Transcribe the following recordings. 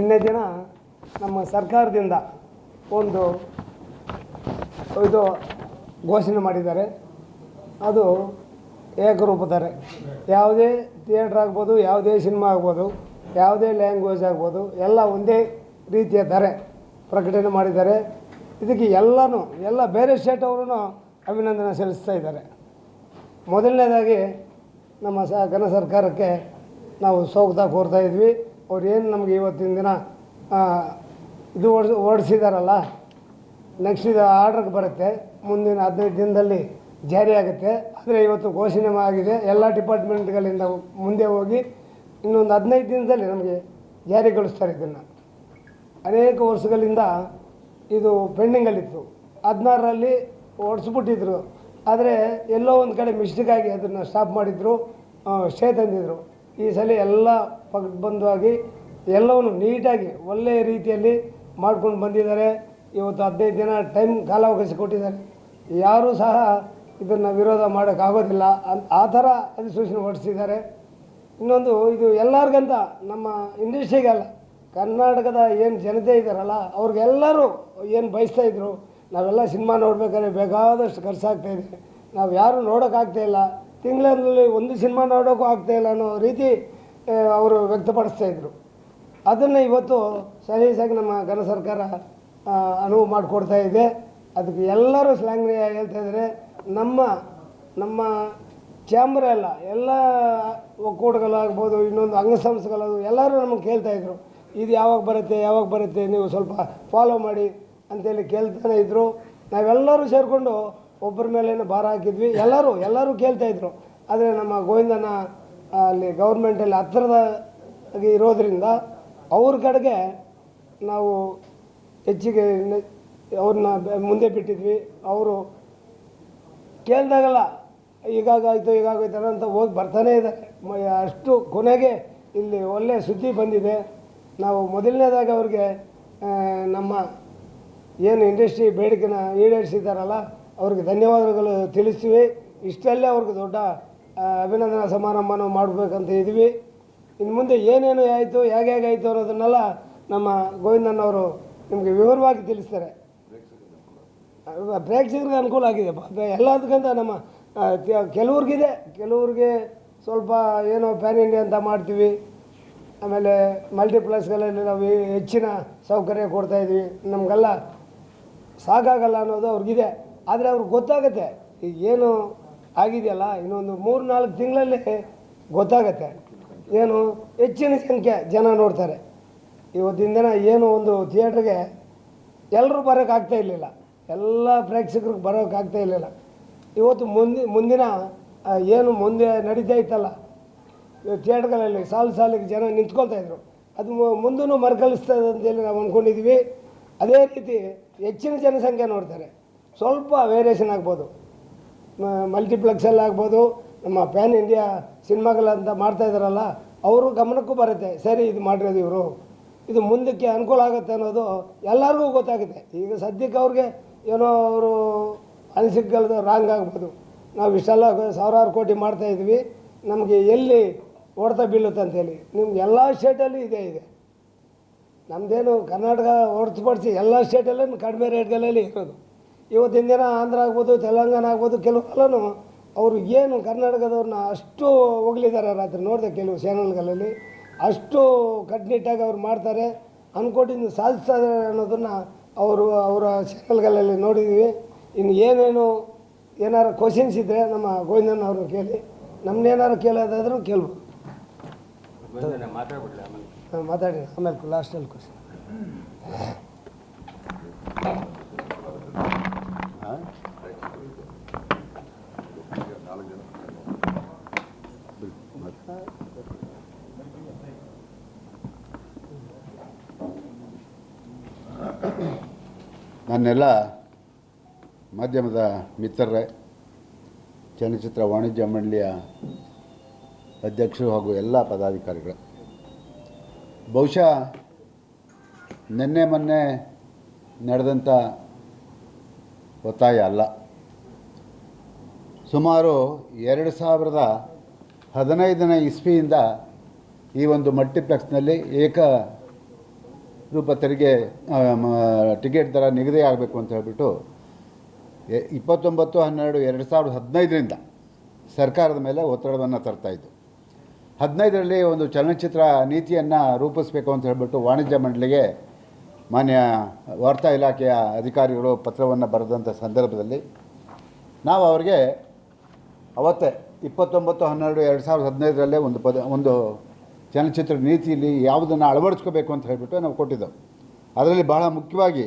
ನಿನ್ನೆ ದಿನ ನಮ್ಮ ಸರ್ಕಾರದಿಂದ ಒಂದು ಇದು ಘೋಷಣೆ ಮಾಡಿದ್ದಾರೆ. ಅದು ಏಕರೂಪದರೆ. ಯಾವುದೇ ಥಿಯೇಟ್ರ್ ಆಗ್ಬೋದು, ಯಾವುದೇ ಸಿನಿಮಾ ಆಗ್ಬೋದು, ಯಾವುದೇ ಲ್ಯಾಂಗ್ವೇಜ್ ಆಗ್ಬೋದು, ಎಲ್ಲ ಒಂದೇ ರೀತಿಯ ದರೆ ಪ್ರಕಟಣೆ ಮಾಡಿದ್ದಾರೆ. ಇದಕ್ಕೆ ಎಲ್ಲನೂ, ಎಲ್ಲ ಬೇರೆ ಸ್ಟೇಟ್ ಅವರು ಅಭಿನಂದನೆ ಸಲ್ಲಿಸ್ತಾ ಇದ್ದಾರೆ. ಮೊದಲನೇದಾಗಿ ನಮ್ಮ ಸ, ಘನ ಸರ್ಕಾರಕ್ಕೆ ನಾವು ಸ್ವಾಗತ ಕೋರ್ತಾ ಇದ್ವಿ. ಅವ್ರು ಏನು ನಮಗೆ ಇವತ್ತಿನ ದಿನ ಇದು ಓಡಿಸ್, ಓಡಿಸಿದಾರಲ್ಲ ನೆಕ್ಸ್ಟ್ ಇದು ಆರ್ಡ್ರಿಗೆ ಬರುತ್ತೆ, ಮುಂದಿನ ಹದಿನೈದು ದಿನದಲ್ಲಿ ಜಾರಿ ಆಗುತ್ತೆ. ಆದರೆ ಇವತ್ತು ಘೋಷಣೆ ಆಗಿದೆ, ಎಲ್ಲ ಡಿಪಾರ್ಟ್ಮೆಂಟ್ಗಳಿಂದ ಮುಂದೆ ಹೋಗಿ ಇನ್ನೊಂದು ಹದಿನೈದು ದಿನದಲ್ಲಿ ನಮಗೆ ಜಾರಿಗೊಳಿಸ್ತಾರೆ ಇದನ್ನು. ಅನೇಕ ವರ್ಷಗಳಿಂದ ಇದು ಪೆಂಡಿಂಗಲ್ಲಿತ್ತು ಹದಿನಾರರಲ್ಲಿ ಓಡಿಸ್ಬಿಟ್ಟಿದ್ರು. ಆದರೆ ಎಲ್ಲೋ ಒಂದು ಕಡೆ ಮಿಸ್ಟೇಕಾಗಿ ಅದನ್ನು ಸ್ಟಾಪ್ ಮಾಡಿದ್ರು ಸ್ಟೇ ತಂದಿದ್ರು. ಈ ಸಲ ಎಲ್ಲ ಪಕ್ಕಬಂಧವಾಗಿ ಎಲ್ಲವನ್ನು ನೀಟಾಗಿ ಒಳ್ಳೆಯ ರೀತಿಯಲ್ಲಿ ಮಾಡ್ಕೊಂಡು ಬಂದಿದ್ದಾರೆ. ಇವತ್ತು ಹದಿನೈದು ದಿನ ಟೈಮ್ ಕಾಲಾವಕಾಶ ಕೊಟ್ಟಿದ್ದಾರೆ. ಯಾರೂ ಸಹ ಇದನ್ನು ವಿರೋಧ ಮಾಡೋಕ್ಕಾಗೋದಿಲ್ಲ ಅಂತ ಆ ಥರ ಅಧಿಸೂಚನೆ ಹೊರಡಿಸಿದ್ದಾರೆ. ಇನ್ನೊಂದು, ಇದು ಎಲ್ಲರಿಗಂತ ನಮ್ಮ ಇಂಡಸ್ಟ್ರಿಗಲ್ಲ ಕರ್ನಾಟಕದ ಏನು ಜನತೆ ಇದ್ದಾರಲ್ಲ ಅವ್ರಿಗೆಲ್ಲರೂ ಏನು ಬಯಸ್ತಾ ಇದ್ರು, ನಾವೆಲ್ಲ ಸಿನಿಮಾ ನೋಡಬೇಕಾದ್ರೆ ಬೇಕಾದಷ್ಟು ಖರ್ಚಾಗ್ತಾಯಿದೆ ನಾವು ಯಾರೂ ನೋಡೋಕ್ಕಾಗ್ತಾ ಇಲ್ಲ. ತಿಂಗಳಲ್ಲಿ ಒಂದು ಸಿನಿಮಾ ನೋಡೋಕ್ಕೂ ಆಗ್ತಾ ಇಲ್ಲ ಅನ್ನೋ ರೀತಿ ಅವರು ವ್ಯಕ್ತಪಡಿಸ್ತಾ ಇದ್ರು. ಅದನ್ನು ಇವತ್ತು ಸಲೀಸಾಗಿ ನಮ್ಮ ಘನ ಸರ್ಕಾರ ಅನುವು ಮಾಡಿಕೊಡ್ತಾ ಇದೆ. ಅದಕ್ಕೆ ಎಲ್ಲರೂ ಸ್ಲ್ಯಾಂಗ್ ಹೇಳ್ತಾ ಇದ್ದಾರೆ ನಮ್ಮ ನಮ್ಮ ಚಾಂಬರ್ ಎಲ್ಲ ಎಲ್ಲ ಒಕ್ಕೂಟಗಳಾಗ್ಬೋದು, ಇನ್ನೊಂದು ಅಂಗಸಂಸ್ಥೆಗಳಾಗ ಎಲ್ಲರೂ ನಮಗೆ ಕೇಳ್ತಾ ಇದ್ರು. ಇದು ಯಾವಾಗ ಬರುತ್ತೆ ಯಾವಾಗ ಬರುತ್ತೆ, ನೀವು ಸ್ವಲ್ಪ ಫಾಲೋ ಮಾಡಿ ಅಂತೇಳಿ ಕೇಳ್ತಾನೆ ಇದ್ದರು ನಾವೆಲ್ಲರೂ ಸೇರಿಕೊಂಡು ಒಬ್ಬರ ಮೇಲೇನು ಭಾರ ಹಾಕಿದ್ವಿ. ಎಲ್ಲರೂ ಎಲ್ಲರೂ ಕೇಳ್ತಾ ಇದ್ರು. ಆದರೆ ನಮ್ಮ ಗೋವಿಂದನ ಅಲ್ಲಿ ಗೌರ್ಮೆಂಟಲ್ಲಿ ಹತ್ತಿರದ ಇರೋದ್ರಿಂದ ಅವ್ರ ಕಡೆಗೆ ನಾವು ಹೆಚ್ಚಿಗೆ ಅವ್ರನ್ನ ಮುಂದೆ ಬಿಟ್ಟಿದ್ವಿ. ಅವರು ಕೇಳಿದಾಗಲ್ಲ ಈಗಾಗಾಯ್ತು ಈಗಾಗೋಯ್ತಲ್ಲ ಅಂತ ಹೋಗಿ ಬರ್ತಾನೇ ಇದೆ. ಅಷ್ಟು ಕೊನೆಗೆ ಇಲ್ಲಿ ಒಳ್ಳೆಯ ಸುದ್ದಿ ಬಂದಿದೆ. ನಾವು ಮೊದಲನೇದಾಗಿ ಅವ್ರಿಗೆ ನಮ್ಮ ಏನು ಇಂಡಸ್ಟ್ರಿ ಬೇಡಿಕೆನ ಈಡೇರಿಸಿದ್ದಾರಲ್ಲ ಅವ್ರಿಗೆ ಧನ್ಯವಾದಗಳು ತಿಳಿಸ್ತೀವಿ. ಇಷ್ಟಲ್ಲೇ ಅವ್ರಿಗೆ ದೊಡ್ಡ ಅಭಿನಂದನಾ ಸಮಾರಂಭನ ಮಾಡಬೇಕಂತ ಇದ್ವಿ ಇನ್ನು ಮುಂದೆ ಏನೇನು ಆಯಿತು, ಹೇಗೆ ಹೇಗೆ ಆಯಿತು ಅನ್ನೋದನ್ನೆಲ್ಲ ನಮ್ಮ ಗೋವಿಂದಣ್ಣವರು ನಿಮಗೆ ವಿವರವಾಗಿ ತಿಳಿಸ್ತಾರೆ. ಪ್ರೇಕ್ಷಕರಿಗೆ ಅನುಕೂಲ ಆಗಿದೆ. ಎಲ್ಲದಕ್ಕಿಂತ ನಮ್ಮ ಕೆಲವ್ರಿಗಿದೆ. ಕೆಲವ್ರಿಗೆ ಸ್ವಲ್ಪ ಏನೋ ಪ್ಯಾನ್ ಇಂಡಿಯಾ ಅಂತ ಮಾಡ್ತೀವಿ. ಆಮೇಲೆ ಮಲ್ಟಿಪ್ಲೆಕ್ಸ್ಗಳಲ್ಲಿ ನಾವು ಹೆಚ್ಚಿನ ಸೌಕರ್ಯ ಕೊಡ್ತಾಯಿದ್ವಿ ನಮಗೆಲ್ಲ ಸಾಕಾಗಲ್ಲ ಅನ್ನೋದು ಅವ್ರಿಗಿದೆ. ಆದರೆ ಅವ್ರಿಗೆ ಗೊತ್ತಾಗುತ್ತೆ ಏನು ಆಗಿದೆಯಲ್ಲ, ಇನ್ನೊಂದು ಮೂರು ನಾಲ್ಕು ತಿಂಗಳಲ್ಲಿ ಗೊತ್ತಾಗತ್ತೆ. ಏನು ಹೆಚ್ಚಿನ ಸಂಖ್ಯೆ ಜನ ನೋಡ್ತಾರೆ. ಇವತ್ತಿನ ದಿನ ಏನು ಒಂದು ಥಿಯೇಟ್ರಿಗೆ ಎಲ್ಲರೂ ಬರೋಕ್ಕಾಗ್ತಾ ಇರಲಿಲ್ಲ. ಎಲ್ಲ ಪ್ರೇಕ್ಷಕರಿಗೆ ಬರೋಕ್ಕಾಗ್ತಾ ಇರಲಿಲ್ಲ. ಇವತ್ತು ಮುಂದೆ, ಮುಂದಿನ ಏನು ಮುಂದೆ ನಡೀತಾ ಇತ್ತಲ್ಲ, ಥಿಯೇಟ್ರ್ಗಳಲ್ಲಿ ಸಾಲು ಸಾಲಿಗೆ ಜನ ನಿಂತ್ಕೊಳ್ತಾ ಇದ್ರು. ಅದು ಮುಂದೂ ಮರುಕಳಿಸ್ತದೆ ಅಂತೇಳಿ ನಾವು ಅಂದ್ಕೊಂಡಿದ್ವಿ ಅದೇ ರೀತಿ ಹೆಚ್ಚಿನ ಜನಸಂಖ್ಯೆ ನೋಡ್ತಾರೆ. ಸ್ವಲ್ಪ ವೇರಿಯೇಷನ್ ಆಗ್ಬೋದು. ಮಲ್ಟಿಪ್ಲೆಕ್ಸಲ್ಲಿ ಆಗ್ಬೋದು. ನಮ್ಮ ಪ್ಯಾನ್ ಇಂಡಿಯಾ ಸಿನಿಮಾಗಳಂತ ಮಾಡ್ತಾ ಇದ್ದಾರಲ್ಲ ಅವರು ಗಮನಕ್ಕೂ ಬರುತ್ತೆ. ಸರಿ, ಇದು ಮಾಡಿರೋದು ಇವರು. ಇದು ಮುಂದಕ್ಕೆ ಅನುಕೂಲ ಆಗುತ್ತೆ ಅನ್ನೋದು ಎಲ್ಲರಿಗೂ ಗೊತ್ತಾಗುತ್ತೆ. ಈಗ ಸದ್ಯಕ್ಕೆ ಅವ್ರಿಗೆ ಏನೋ ಅವರು ಅನಿಸಿಕೆಗಳದ್ದು ರಾಂಗ್ ಆಗ್ಬೋದು. ನಾವು ಇಷ್ಟೆಲ್ಲ ಸಾವಿರಾರು ಕೋಟಿ ಮಾಡ್ತಾ ಇದ್ವಿ. ನಮಗೆ ಎಲ್ಲಿ ಹೊಡೆತ ಬೀಳುತ್ತೆ ಅಂತೇಳಿ. ನಿಮ್ಗೆ ಎಲ್ಲ ಸ್ಟೇಟಲ್ಲಿ ಇದೇ ಇದೆ. ನಮ್ಮದೇನು ಕರ್ನಾಟಕ ಹೊರತುಪಡಿಸಿ ಎಲ್ಲ ಸ್ಟೇಟಲ್ಲೂ ಕಡಿಮೆ ರೇಟ್ಗಳಲ್ಲಿ ಇರೋದು. ಇವತ್ತಿನ ದಿನ ಆಂಧ್ರ ಆಗ್ಬೋದು ತೆಲಂಗಾಣ ಆಗ್ಬೋದು ಕೆಲವೆಲ್ಲನೂ ಅವರು ಏನು ಕರ್ನಾಟಕದವ್ರನ್ನ ಅಷ್ಟು ಹೋಗ್ಲಿದ್ದಾರೆ ರಾತ್ರಿ ನೋಡಿದೆ ಕೆಲವು ಚಾನಲ್ಗಳಲ್ಲಿ ಅಷ್ಟು ಕಟ್ಟುನಿಟ್ಟಾಗಿ ಅವ್ರು ಮಾಡ್ತಾರೆ. ಅನ್ಕೋಟಿಂದ ಸಾಧಿಸ್ತಾರೆ ಅನ್ನೋದನ್ನು ಅವರು ಅವರ ಚಾನಲ್ಗಳಲ್ಲಿ ನೋಡಿದ್ದೀವಿ ಇನ್ನು ಏನೇನು ಏನಾರು ಕ್ವಶನ್ಸ್ ಇದ್ದರೆ ನಮ್ಮ ಗೋವಿಂದನ್ ಅವ್ರನ್ನ ಕೇಳಿ. ನಮ್ಮನ್ನೇನಾರು ಕೇಳೋದಾದ್ರೂ ಕೇಳ್ಬೋದು. ಮಾತಾಡಿ. ಆಮೇಲೆ ಲಾಸ್ಟಲ್ಲಿ ಕ್ವಶನ್ ನನ್ನೆಲ್ಲ ಮಾಧ್ಯಮದ ಮಿತ್ರರೇ ಚಲನಚಿತ್ರ ವಾಣಿಜ್ಯ ಮಂಡಳಿಯ ಅಧ್ಯಕ್ಷರು ಹಾಗೂ ಎಲ್ಲ ಪದಾಧಿಕಾರಿಗಳು. ಬಹುಶಃ ನಿನ್ನೆ ಮೊನ್ನೆ ನಡೆದಂಥ ಒತ್ತಾಯ ಅಲ್ಲ. ಸುಮಾರು ಎರಡು ಸಾವಿರದ ಹದಿನೈದನೇ ಇಸ್ವಿಯಿಂದ ಈ ಒಂದು ಮಲ್ಟಿಪ್ಲೆಕ್ಸ್ನಲ್ಲಿ ಏಕ ರೂಪ ತೆರಿಗೆ ಟಿಕೆಟ್ ದರ ನಿಗದಿ ಆಗಬೇಕು ಅಂತ ಹೇಳಿಬಿಟ್ಟು ಇಪ್ಪತ್ತೊಂಬತ್ತು, ಹನ್ನೆರಡು, ಎರಡು ಸಾವಿರದ ಹದಿನೈದರಿಂದ ಸರ್ಕಾರದ ಮೇಲೆ ಒತ್ತಡವನ್ನು ತರ್ತಾಯಿತ್ತು ಹದಿನೈದರಲ್ಲಿ ಒಂದು ಚಲನಚಿತ್ರ ನೀತಿಯನ್ನು ರೂಪಿಸಬೇಕು ಅಂತ ಹೇಳಿಬಿಟ್ಟು ವಾಣಿಜ್ಯ ಮಂಡಳಿಗೆ ಮಾನ್ಯ ವಾರ್ತಾ ಇಲಾಖೆಯ ಅಧಿಕಾರಿಗಳು ಪತ್ರವನ್ನು ಬರೆದಂಥ ಸಂದರ್ಭದಲ್ಲಿ ನಾವು ಅವರಿಗೆ ಅವತ್ತೇ ಇಪ್ಪತ್ತೊಂಬತ್ತು, ಹನ್ನೆರಡು, ಎರಡು ಸಾವಿರದ ಹದಿನೈದರಲ್ಲೇ ಒಂದು ಪದ, ಒಂದು ಚಲನಚಿತ್ರ ನೀತಿಯಲ್ಲಿ ಯಾವುದನ್ನು ಅಳವಡಿಸ್ಕೋಬೇಕು ಅಂತ ಹೇಳಿಬಿಟ್ಟು ನಾವು ಕೊಟ್ಟಿದ್ದೆವು. ಅದರಲ್ಲಿ ಬಹಳ ಮುಖ್ಯವಾಗಿ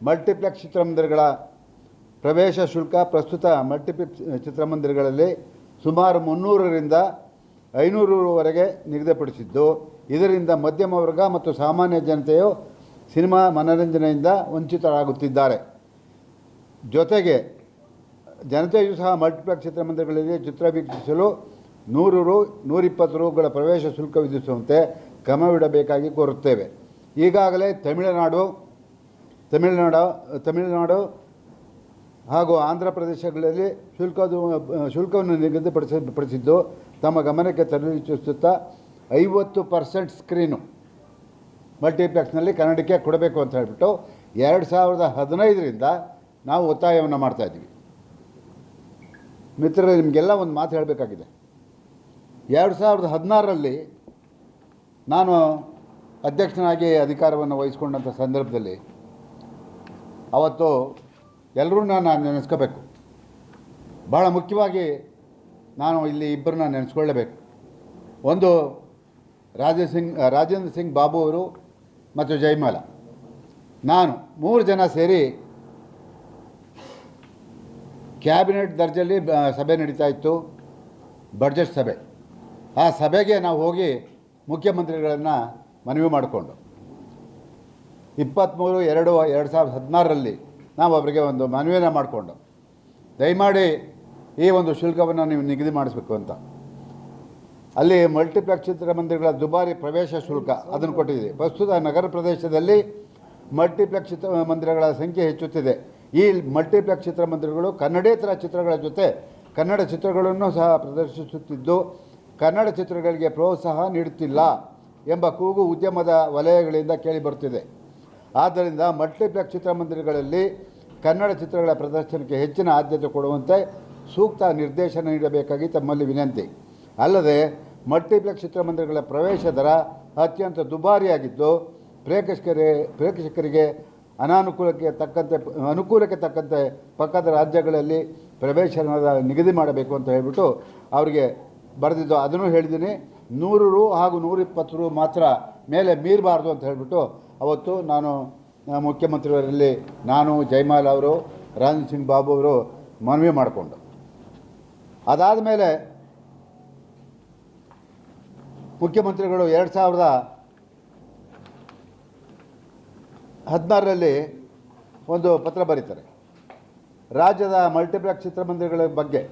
ಮಲ್ಟಿಪ್ಲೆಕ್ಸ್ ಚಿತ್ರಮಂದಿರಗಳ ಪ್ರವೇಶ ಶುಲ್ಕ, ಪ್ರಸ್ತುತ ಮಲ್ಟಿಪ್ಲೆಕ್ಸ್ ಚಿತ್ರಮಂದಿರಗಳಲ್ಲಿ ಸುಮಾರು ಮುನ್ನೂರರಿಂದ ಐನೂರವರೆಗೆ ನಿಗದಿಪಡಿಸಿದ್ದು. ಇದರಿಂದ ಮಧ್ಯಮ ವರ್ಗ ಮತ್ತು ಸಾಮಾನ್ಯ ಜನತೆಯು ಸಿನಿಮಾ ಮನರಂಜನೆಯಿಂದ ವಂಚಿತರಾಗುತ್ತಿದ್ದಾರೆ. ಜೊತೆಗೆ ಜನತೆಯು ಸಹ ಮಲ್ಟಿಪ್ಲೆಕ್ಸ್ ಚಿತ್ರಮಂದಿರಗಳಲ್ಲಿ ಚಿತ್ರ ವೀಕ್ಷಿಸಲು ನೂರು ರು, ನೂರಿಪ್ಪತ್ತು ರುಗಳ ಪ್ರವೇಶ ಶುಲ್ಕ ವಿಧಿಸುವಂತೆ ಕ್ರಮವಿಡಬೇಕಾಗಿ ಕೋರುತ್ತೇವೆ. ಈಗಾಗಲೇ ತಮಿಳುನಾಡು ತಮಿಳುನಾಡು ತಮಿಳುನಾಡು ಹಾಗೂ ಆಂಧ್ರ ಪ್ರದೇಶಗಳಲ್ಲಿ ಶುಲ್ಕದ ಶುಲ್ಕವನ್ನು ನಿಗದಿಪಡಿಸಿ, ಪಡಿಸಿದ್ದು ತಮ್ಮ ಗಮನಕ್ಕೆ ತರಲಿಚ್ಚಿಸುತ್ತಾ ಐವತ್ತು ಪರ್ಸೆಂಟ್ ಸ್ಕ್ರೀನು ಮಲ್ಟಿಪ್ಲೆಕ್ಸ್ನಲ್ಲಿ ಕನ್ನಡಕ್ಕೆ ಕೊಡಬೇಕು ಅಂತ ಹೇಳ್ಬಿಟ್ಟು ಎರಡು ಸಾವಿರದ ಹದಿನೈದರಿಂದ ನಾವು ಒತ್ತಾಯವನ್ನು ಮಾಡ್ತಾಯಿದ್ದೀವಿ ಮಿತ್ರರೇ, ನಿಮಗೆಲ್ಲ ಒಂದು ಮಾತು ಹೇಳಬೇಕಾಗಿದೆ. ಎರಡು ಸಾವಿರದ ಹದಿನಾರರಲ್ಲಿ ನಾನು ಅಧ್ಯಕ್ಷನಾಗಿ ಅಧಿಕಾರವನ್ನು ವಹಿಸ್ಕೊಂಡಂಥ ಸಂದರ್ಭದಲ್ಲಿ ಅವತ್ತು ಎಲ್ಲರೂ ನಾನು ನೆನೆಸ್ಕೋಬೇಕು. ಭಾಳ ಮುಖ್ಯವಾಗಿ ನಾನು ಇಲ್ಲಿ ಇಬ್ಬರನ್ನ ನೆನೆಸ್ಕೊಳ್ಳಬೇಕು. ಒಂದು ರಾಜೇ ಸಿಂಗ್, ರಾಜೇಂದ್ರ ಸಿಂಗ್ ಬಾಬು ಅವರು ಮತ್ತು ಜಯಮಾಲ. ನಾನು ಮೂರು ಜನ ಸೇರಿ ಕ್ಯಾಬಿನೆಟ್ ದರ್ಜೆಯಲ್ಲಿ ಸಭೆ ನಡೀತಾ ಇತ್ತು. ಬಡ್ಜೆಟ್ ಸಭೆ. ಆ ಸಭೆಗೆ ನಾವು ಹೋಗಿ ಮುಖ್ಯಮಂತ್ರಿಗಳನ್ನು ಮನವಿ ಮಾಡಿಕೊಂಡು. ಇಪ್ಪತ್ತ್ಮೂರು ಎರಡು ಎರಡು ಸಾವಿರದ ಹದಿನಾರರಲ್ಲಿ ನಾವು ಅವರಿಗೆ ಒಂದು ಮನವಿಯನ್ನು ಮಾಡಿಕೊಂಡು. ದಯಮಾಡಿ ಈ ಒಂದು ಶುಲ್ಕವನ್ನು ನೀವು ನಿಗದಿ ಮಾಡಿಸ್ಬೇಕು ಅಂತ. ಅಲ್ಲಿ ಮಲ್ಟಿಪ್ಲೆಕ್ಸ್ ಚಿತ್ರಮಂದಿರಗಳ ದುಬಾರಿ ಪ್ರವೇಶ ಶುಲ್ಕ ಅದನ್ನು ಕೊಟ್ಟಿದೆ. ಪ್ರಸ್ತುತ ನಗರ ಪ್ರದೇಶದಲ್ಲಿ ಮಲ್ಟಿಪ್ಲೆಕ್ಸ್ ಚಿತ್ರಮಂದಿರಗಳ ಸಂಖ್ಯೆ ಹೆಚ್ಚುತ್ತಿದೆ. ಈ ಮಲ್ಟಿಪ್ಲೆಕ್ಸ್ ಚಿತ್ರಮಂದಿರಗಳು ಕನ್ನಡೇತರ ಚಿತ್ರಗಳ ಜೊತೆ ಕನ್ನಡ ಚಿತ್ರಗಳನ್ನು ಸಹ ಪ್ರದರ್ಶಿಸುತ್ತಿದ್ದು, ಕನ್ನಡ ಚಿತ್ರಗಳಿಗೆ ಪ್ರೋತ್ಸಾಹ ನೀಡುತ್ತಿಲ್ಲ ಎಂಬ ಕೂಗು ಉದ್ಯಮದ ವಲಯಗಳಿಂದ ಕೇಳಿಬರುತ್ತಿದೆ. ಆದ್ದರಿಂದ ಮಲ್ಟಿಪ್ಲೆಕ್ಸ್ ಚಿತ್ರಮಂದಿರಗಳಲ್ಲಿ ಕನ್ನಡ ಚಿತ್ರಗಳ ಪ್ರದರ್ಶನಕ್ಕೆ ಹೆಚ್ಚಿನ ಆದ್ಯತೆ ಕೊಡುವಂತೆ ಸೂಕ್ತ ನಿರ್ದೇಶನ ನೀಡಬೇಕಾಗಿ ತಮ್ಮಲ್ಲಿ ವಿನಂತಿ. ಅಲ್ಲದೆ ಮಲ್ಟಿಪ್ಲೆಕ್ಸ್ ಚಿತ್ರಮಂದಿರಗಳ ಪ್ರವೇಶ ದರ ಅತ್ಯಂತ ದುಬಾರಿಯಾಗಿದ್ದು, ಪ್ರೇಕ್ಷಕರೇ, ಪ್ರೇಕ್ಷಕರಿಗೆ ಅನಾನುಕೂಲಕ್ಕೆ ತಕ್ಕಂತೆ, ಅನುಕೂಲಕ್ಕೆ ತಕ್ಕಂತೆ ಪಕ್ಕದ ರಾಜ್ಯಗಳಲ್ಲಿ ಪ್ರವೇಶನದ ನಿಗದಿ ಮಾಡಬೇಕು ಅಂತ ಹೇಳಿಬಿಟ್ಟು ಅವರಿಗೆ ಬರೆದಿದ್ದು. ಅದನ್ನು ಹೇಳಿದ್ದೀನಿ. ನೂರು ರು ಹಾಗೂ ನೂರಿಪ್ಪತ್ತು ರು ಮಾತ್ರ ಮೇಲೆ ಮೀರಬಾರ್ದು ಅಂತ ಹೇಳಿಬಿಟ್ಟು ಅವತ್ತು ನಾನು ಮುಖ್ಯಮಂತ್ರಿಯವರಲ್ಲಿ ನಾನು ಜೈಮಾಲ್ ಅವರು ರಾಜನ್ ಸಿಂಗ್ ಬಾಬು ಅವರು ಮನವಿ ಮಾಡಿಕೊಂಡು. ಅದಾದ ಮೇಲೆ ಮುಖ್ಯಮಂತ್ರಿಗಳು ಎರಡು ಸಾವಿರದ ಹದಿನಾರರಲ್ಲಿ ಒಂದು ಪತ್ರ ಬರೀತಾರೆ. ರಾಜ್ಯದ ಮಲ್ಟಿಪ್ಲೆಕ್ಸ್ ಚಿತ್ರಮಂದಿರಗಳ ಬಗ್ಗೆ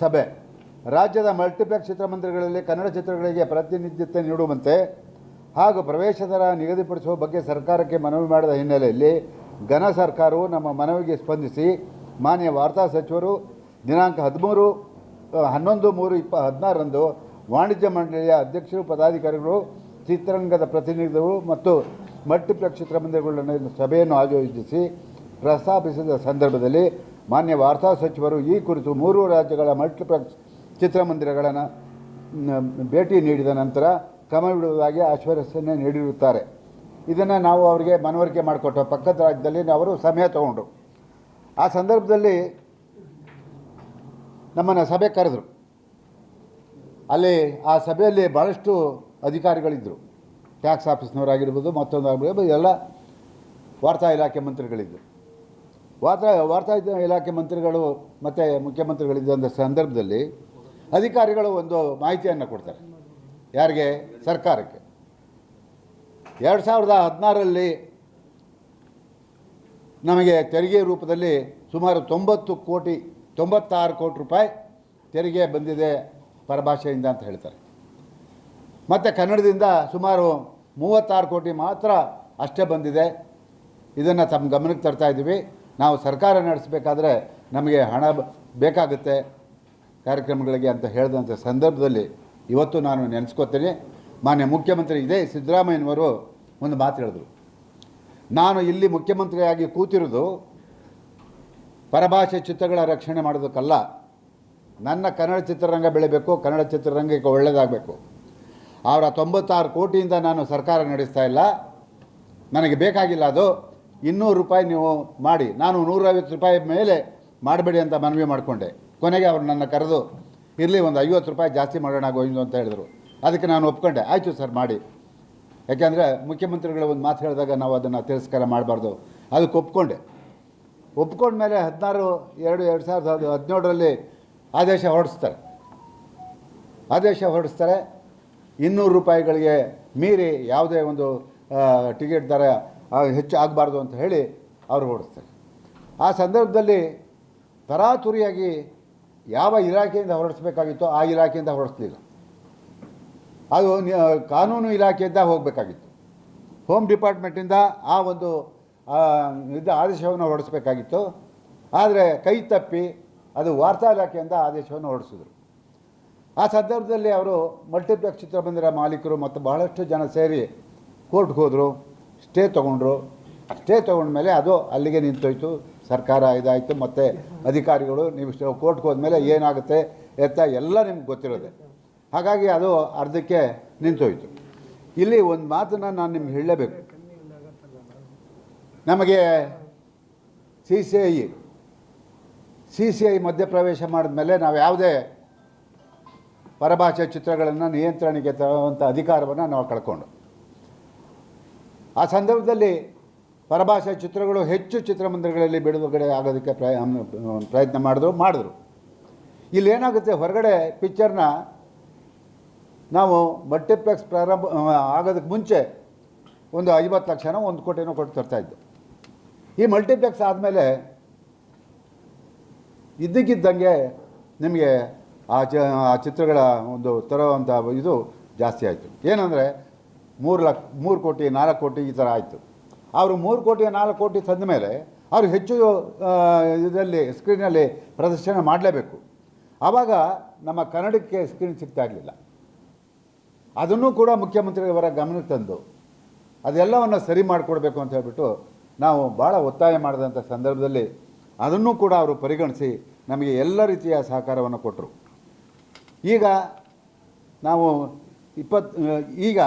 ಸಭೆ. ರಾಜ್ಯದ ಮಲ್ಟಿಪ್ಲೆಕ್ಸ್ ಚಿತ್ರಮಂದಿರಗಳಲ್ಲಿ ಕನ್ನಡ ಚಿತ್ರಗಳಿಗೆ ಪ್ರಾತಿನಿಧ್ಯತೆ ನೀಡುವಂತೆ ಹಾಗೂ ಪ್ರವೇಶ ದರ ನಿಗದಿಪಡಿಸುವ ಬಗ್ಗೆ ಸರ್ಕಾರಕ್ಕೆ ಮನವಿ ಮಾಡಿದ ಹಿನ್ನೆಲೆಯಲ್ಲಿ ಘನ ಸರ್ಕಾರವು ನಮ್ಮ ಮನವಿಗೆ ಸ್ಪಂದಿಸಿ ಮಾನ್ಯ ವಾರ್ತಾ ಸಚಿವರು ದಿನಾಂಕ ಹದಿಮೂರು, ಹನ್ನೊಂದು ಮೂರು ಇಪ್ಪ ಹದಿನಾರರಂದು ವಾಣಿಜ್ಯ ಮಂಡಳಿಯ ಅಧ್ಯಕ್ಷರು, ಪದಾಧಿಕಾರಿಗಳು, ಚಿತ್ರರಂಗದ ಪ್ರತಿನಿಧಿಗಳು ಮತ್ತು ಮಲ್ಟಿಪ್ಲೆಕ್ಸ್ ಚಿತ್ರಮಂದಿರಗಳ ಸಭೆಯನ್ನು ಆಯೋಜಿಸಿ ಪ್ರಸ್ತಾಪಿಸಿದ ಸಂದರ್ಭದಲ್ಲಿ ಮಾನ್ಯ ವಾರ್ತಾ ಸಚಿವರು ಈ ಕುರಿತು ಮೂರು ರಾಜ್ಯಗಳ ಮಲ್ಟಿಪ್ಲೆಕ್ಸ್ ಚಿತ್ರಮಂದಿರಗಳನ್ನು ಭೇಟಿ ನೀಡಿದ ನಂತರ ಕ್ರಮವಿಡುವುದಾಗಿ ಆಶ್ವಾಸನೆ ನೀಡಿರುತ್ತಾರೆ. ಇದನ್ನು ನಾವು ಅವರಿಗೆ ಮನವರಿಕೆ ಮಾಡಿಕೊಟ್ಟು ಪಕ್ಕದ ರಾಜ್ಯದಲ್ಲಿ ಅವರು ಸಮಯ ತಗೊಂಡರು. ಆ ಸಂದರ್ಭದಲ್ಲಿ ನಮ್ಮನ್ನು ಸಭೆ ಕರೆದರು. ಅಲ್ಲಿ ಆ ಸಭೆಯಲ್ಲಿ ಭಾಳಷ್ಟು ಅಧಿಕಾರಿಗಳಿದ್ದರು ಟ್ಯಾಕ್ಸ್ ಆಫೀಸ್ನವರಾಗಿರ್ಬೋದು, ಮತ್ತೊಂದು ಆಗಿರ್ಬೋದು ಎಲ್ಲ ವಾರ್ತಾ ಇಲಾಖೆ ಮಂತ್ರಿಗಳಿದ್ದರು ವಾರ್ತಾ ವಾರ್ತಾ ಇಲಾಖೆ ಮಂತ್ರಿಗಳು ಮತ್ತು ಮುಖ್ಯಮಂತ್ರಿಗಳಿದ್ದಂಥ ಸಂದರ್ಭದಲ್ಲಿ ಅಧಿಕಾರಿಗಳು ಒಂದು ಮಾಹಿತಿಯನ್ನು ಕೊಡ್ತಾರೆ, ಯಾರಿಗೆ? ಸರ್ಕಾರಕ್ಕೆ. ಎರಡು ಸಾವಿರದ ಹದಿನಾರರಲ್ಲಿ ನಮಗೆ ತೆರಿಗೆ ರೂಪದಲ್ಲಿ ಸುಮಾರು ತೊಂಬತ್ತು ಕೋಟಿ, ತೊಂಬತ್ತಾರು ಕೋಟಿ ರೂಪಾಯಿ ತೆರಿಗೆ ಬಂದಿದೆ ಪರಭಾಷೆಯಿಂದ ಅಂತ ಹೇಳ್ತಾರೆ. ಮತ್ತು ಕನ್ನಡದಿಂದ ಸುಮಾರು ಮೂವತ್ತಾರು ಕೋಟಿ ಮಾತ್ರ ಅಷ್ಟೇ ಬಂದಿದೆ. ಇದನ್ನು ತಮ್ಮ ಗಮನಕ್ಕೆ ತರ್ತಾ ಇದ್ದೀವಿ. ನಾವು ಸರ್ಕಾರ ನಡೆಸಬೇಕಾದ್ರೆ ನಮಗೆ ಹಣ ಬೇಕಾಗುತ್ತೆ ಕಾರ್ಯಕ್ರಮಗಳಿಗೆ ಅಂತ ಹೇಳಿದಂಥ ಸಂದರ್ಭದಲ್ಲಿ ಇವತ್ತು ನಾನು ನೆನೆಸ್ಕೋತೀನಿ. ಮಾನ್ಯ ಮುಖ್ಯಮಂತ್ರಿ ಇದೇ ಸಿದ್ದರಾಮಯ್ಯನವರು ಒಂದು ಮಾತು ಹೇಳಿದ್ರು. ನಾನು ಇಲ್ಲಿ ಮುಖ್ಯಮಂತ್ರಿಯಾಗಿ ಕೂತಿರೋದು ಪರಭಾಷೆ ಚಿತ್ರಗಳ ರಕ್ಷಣೆ ಮಾಡೋದಕ್ಕಲ್ಲ. ನನ್ನ ಕನ್ನಡ ಚಿತ್ರರಂಗ ಬೆಳಿಬೇಕು, ಕನ್ನಡ ಚಿತ್ರರಂಗಕ್ಕೆ ಒಳ್ಳೆಯದಾಗಬೇಕು ಅವರ ತೊಂಬತ್ತಾರು ಕೋಟಿಯಿಂದ ನಾನು ಸರ್ಕಾರ ನಡೆಸ್ತಾ ಇಲ್ಲ. ನನಗೆ ಬೇಕಾಗಿಲ್ಲ ಅದು. ಇನ್ನೂರು ರೂಪಾಯಿ ನೀವು ಮಾಡಿ. ನಾನು ನೂರೈವತ್ತು ರೂಪಾಯಿ ಮೇಲೆ ಮಾಡಬೇಡಿ ಅಂತ ಮನವಿ ಮಾಡಿಕೊಂಡೆ. ಕೊನೆಗೆ ಅವರು ನನ್ನ ಕರೆದು, ಇರಲಿ ಒಂದು ಐವತ್ತು ರೂಪಾಯಿ ಜಾಸ್ತಿ ಮಾಡೋಣ ಗೋವಿಂದು ಅಂತ ಹೇಳಿದರು. ಅದಕ್ಕೆ ನಾನು ಒಪ್ಕೊಂಡೆ. ಆಯಿತು ಸರ್, ಮಾಡಿ. ಯಾಕೆಂದರೆ ಮುಖ್ಯಮಂತ್ರಿಗಳು ಒಂದು ಮಾತು ಹೇಳಿದಾಗ ನಾವು ಅದನ್ನು ತಿರಸ್ಕಾರ ಮಾಡಬಾರ್ದು. ಅದಕ್ಕೆ ಒಪ್ಕೊಂಡೆ. ಮೇಲೆ ಹದಿನಾರು, ಎರಡು ಎರಡು ಸಾವಿರದ ಹದಿನೇಳರಲ್ಲಿ ಆದೇಶ ಹೊರಡಿಸ್ತಾರೆ. ಆದೇಶ ಹೊರಡಿಸ್ತಾರೆ. ಇನ್ನೂರು ರೂಪಾಯಿಗಳಿಗೆ ಮೀರಿ ಯಾವುದೇ ಒಂದು ಟಿಕೆಟ್ ದರ ಹೆಚ್ಚು ಆಗಬಾರ್ದು ಅಂತ ಹೇಳಿ ಅವರು ಹೊರಡಿಸ್ತಾರೆ. ಆ ಸಂದರ್ಭದಲ್ಲಿ ತರಾತುರಿಯಾಗಿ ಯಾವ ಇಲಾಖೆಯಿಂದ ಹೊರಡಿಸ್ಬೇಕಾಗಿತ್ತೋ ಆ ಇಲಾಖೆಯಿಂದ ಹೊರಡಿಸ್ಲಿಲ್ಲ. ಅದು ಕಾನೂನು ಇಲಾಖೆಯಿಂದ ಹೋಗಬೇಕಾಗಿತ್ತು. ಹೋಮ್ ಡಿಪಾರ್ಟ್ಮೆಂಟಿಂದ ಆ ಒಂದು ಇದು ಆದೇಶವನ್ನು ಹೊರಡಿಸ್ಬೇಕಾಗಿತ್ತು. ಆದರೆ ಕೈ ತಪ್ಪಿ ಅದು ವಾರ್ತಾ ಇಲಾಖೆಯಿಂದ ಆದೇಶವನ್ನು ಹೊರಡಿಸಿದರು. ಆ ಸಂದರ್ಭದಲ್ಲಿ ಅವರು ಮಲ್ಟಿಪ್ಲೆಕ್ಸ್ ಚಿತ್ರಮಂದಿರ ಮಾಲೀಕರು ಮತ್ತು ಬಹಳಷ್ಟು ಜನ ಸೇರಿ ಕೋರ್ಟ್ಗೆ ಹೋದರು, ಸ್ಟೇ ತೊಗೊಂಡ್ರು. ಸ್ಟೇ ತೊಗೊಂಡ್ಮೇಲೆ ಅದು ಅಲ್ಲಿಗೆ ನಿಂತೋಯ್ತು. ಸರ್ಕಾರ ಇದಾಯಿತು ಮತ್ತು ಅಧಿಕಾರಿಗಳು ನೀವು ಕೋರ್ಟ್ಗೆ ಹೋದ್ಮೇಲೆ ಏನಾಗುತ್ತೆ ಎತ್ತ ಎಲ್ಲ ನಿಮ್ಗೆ ಗೊತ್ತಿರೋದೆ. ಹಾಗಾಗಿ ಅದು ಅರ್ಧಕ್ಕೆ ನಿಂತೋಯ್ತು. ಇಲ್ಲಿ ಒಂದು ಮಾತನ್ನು ನಾನು ನಿಮ್ಗೆ ಹೇಳಲೇಬೇಕು. ನಮಗೆ C C I C C I ಮಧ್ಯಪ್ರವೇಶ ಮಾಡಿದ್ಮೇಲೆ ನಾವು ಯಾವುದೇ ಪರಭಾಷೆ ಚಿತ್ರಗಳನ್ನು ನಿಯಂತ್ರಣಕ್ಕೆ ತರುವಂಥ ಅಧಿಕಾರವನ್ನು ನಾವು ಕಳ್ಕೊಂಡು. ಆ ಸಂದರ್ಭದಲ್ಲಿ ಪರಭಾಷೆ ಚಿತ್ರಗಳು ಹೆಚ್ಚು ಚಿತ್ರಮಂದಿರಗಳಲ್ಲಿ ಬಿಡುಗಡೆ ಆಗೋದಕ್ಕೆ ಪ್ರಯ ಪ್ರಯತ್ನ ಮಾಡಿದ್ರು ಮಾಡಿದ್ರು. ಇಲ್ಲಿ ಏನಾಗುತ್ತೆ, ಹೊರಗಡೆ ಪಿಕ್ಚರ್ನ ನಾವು ಮಲ್ಟಿಪ್ಲೆಕ್ಸ್ ಪ್ರಾರಂಭ ಆಗೋದಕ್ಕೆ ಮುಂಚೆ ಒಂದು ಐವತ್ತು ಲಕ್ಷನೋ ಒಂದು ಕೋಟಿನೋ ಕೊಟ್ಟು ತರ್ತಾಯಿದ್ದು ಈ ಮಲ್ಟಿಪ್ಲೆಕ್ಸ್ ಆದಮೇಲೆ ಇದ್ದಕ್ಕಿದ್ದಂಗೆ ನಿಮಗೆ ಆ ಚ, ಆ ಚಿತ್ರಗಳ ಒಂದು ತರುವಂಥ ಇದು ಜಾಸ್ತಿ ಆಯಿತು. ಏನಂದರೆ ಮೂರು ಲಕ್ಷ ಮೂರು ಕೋಟಿ, ನಾಲ್ಕು ಕೋಟಿ ಈ ಥರ ಆಯಿತು. ಅವರು ಮೂರು ಕೋಟಿ, ನಾಲ್ಕು ಕೋಟಿ ತಂದ ಮೇಲೆ ಅವರು ಹೆಚ್ಚು ಇದರಲ್ಲಿ, ಸ್ಕ್ರೀನಲ್ಲಿ ಪ್ರದರ್ಶನ ಮಾಡಲೇಬೇಕು. ಆವಾಗ ನಮ್ಮ ಕನ್ನಡಕ್ಕೆ ಸ್ಕ್ರೀನ್ ಸಿಗ್ತಾ ಇರಲಿಲ್ಲ. ಅದನ್ನು ಕೂಡ ಮುಖ್ಯಮಂತ್ರಿಯವರ ಗಮನಕ್ಕೆ ತಂದು ಅದೆಲ್ಲವನ್ನು ಸರಿ ಮಾಡಿಕೊಡ್ಬೇಕು ಅಂತ ಹೇಳ್ಬಿಟ್ಟು ನಾವು ಭಾಳ ಒತ್ತಾಯ ಮಾಡಿದಂಥ ಸಂದರ್ಭದಲ್ಲಿ ಅದನ್ನು ಕೂಡ ಅವರು ಪರಿಗಣಿಸಿ ನಮಗೆ ಎಲ್ಲ ರೀತಿಯ ಸಹಕಾರವನ್ನು ಕೊಟ್ಟರು. ಈಗ ನಾವು ಇಪ್ಪತ್, ಈಗ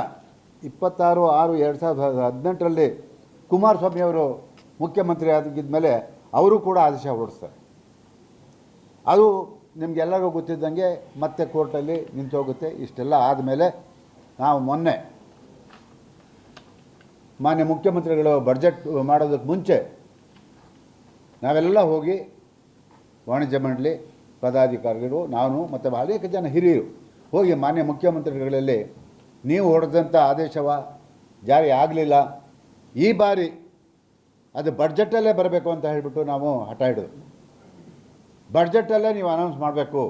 ಇಪ್ಪತ್ತಾರು, ಆರು, ಎರಡು ಸಾವಿರದ ಹದಿನೆಂಟರಲ್ಲಿ ಕುಮಾರಸ್ವಾಮಿಯವರು ಮುಖ್ಯಮಂತ್ರಿ ಆಗಿದ್ದ ಮೇಲೆ ಅವರು ಕೂಡ ಆದೇಶ ಹೊರಡಿಸ್ತಾರೆ. ಅದು ನಿಮಗೆಲ್ಲರಿಗೂ ಗೊತ್ತಿದ್ದಂಗೆ ಮತ್ತೆ ಕೋರ್ಟಲ್ಲಿ ನಿಂತೋಗುತ್ತೆ. ಇಷ್ಟೆಲ್ಲ ಆದಮೇಲೆ ನಾವು ಮೊನ್ನೆ ಮಾನ್ಯ ಮುಖ್ಯಮಂತ್ರಿಗಳು ಬಡ್ಜೆಟ್ ಮಾಡೋದಕ್ಕೆ ಮುಂಚೆ ನಾವೆಲ್ಲ ಹೋಗಿ ವಾಣಿಜ್ಯ ಮಂಡಳಿ ಪದಾಧಿಕಾರಿಗಳು, ನಾನು ಮತ್ತು ಅನೇಕ ಜನ ಹಿರಿಯರು ಹೋಗಿ ಮಾನ್ಯ ಮುಖ್ಯಮಂತ್ರಿಗಳಲ್ಲಿ ನೀವು ಹೊಡೆದಂಥ ಆದೇಶವ ಜಾರಿ ಆಗಲಿಲ್ಲ. ಈ ಬಾರಿ ಅದು ಬಡ್ಜೆಟಲ್ಲೇ ಬರಬೇಕು ಅಂತ ಹೇಳಿಬಿಟ್ಟು ನಾವು ಹಠ ಹಿಡಿದು ಬಡ್ಜೆಟಲ್ಲೇ ನೀವು ಅನೌನ್ಸ್ ಮಾಡಬೇಕು.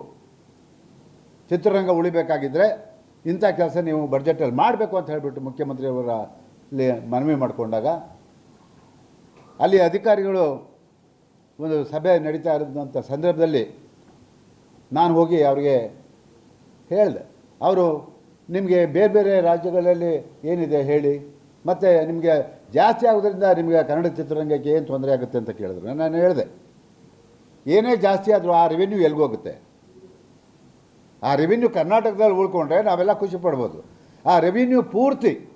ಚಿತ್ರರಂಗ ಉಳಿಬೇಕಾಗಿದ್ದರೆ ಇಂಥ ಕೆಲಸ ನೀವು ಬಡ್ಜೆಟಲ್ಲಿ ಮಾಡಬೇಕು ಅಂತ ಹೇಳಿಬಿಟ್ಟು ಮುಖ್ಯಮಂತ್ರಿಯವರಲ್ಲಿ ಮನವಿ ಮಾಡಿಕೊಂಡಾಗ ಅಲ್ಲಿ ಅಧಿಕಾರಿಗಳು ಒಂದು ಸಭೆ ನಡೀತಾ ಇರೋದಂಥ ಸಂದರ್ಭದಲ್ಲಿ ನಾನು ಹೋಗಿ ಅವರಿಗೆ ಹೇಳಿದೆ. ಅವರು ನಿಮಗೆ ಬೇರೆ ಬೇರೆ ರಾಜ್ಯಗಳಲ್ಲಿ ಏನಿದೆ ಹೇಳಿ. ಮತ್ತು ನಿಮಗೆ ಜಾಸ್ತಿ ಆಗೋದ್ರಿಂದ ನಿಮಗೆ ಕನ್ನಡ ಚಿತ್ರರಂಗಕ್ಕೆ ಏನು ತೊಂದರೆ ಆಗುತ್ತೆ ಅಂತ ಕೇಳಿದ್ರು. ನಾನು ಹೇಳಿದೆ. ಏನೇ ಜಾಸ್ತಿ ಆದರೂ ಆ ರೆವೆನ್ಯೂ ಎಲ್ಗೋಗುತ್ತೆ ಆ ರೆವಿನ್ಯೂ ಕರ್ನಾಟಕದಲ್ಲಿ ಉಳ್ಕೊಂಡ್ರೆ ನಾವೆಲ್ಲ ಖುಷಿ ಪಡ್ಬೋದು. ಆ ರೆವಿನ್ಯೂ ಪೂರ್ತಿ,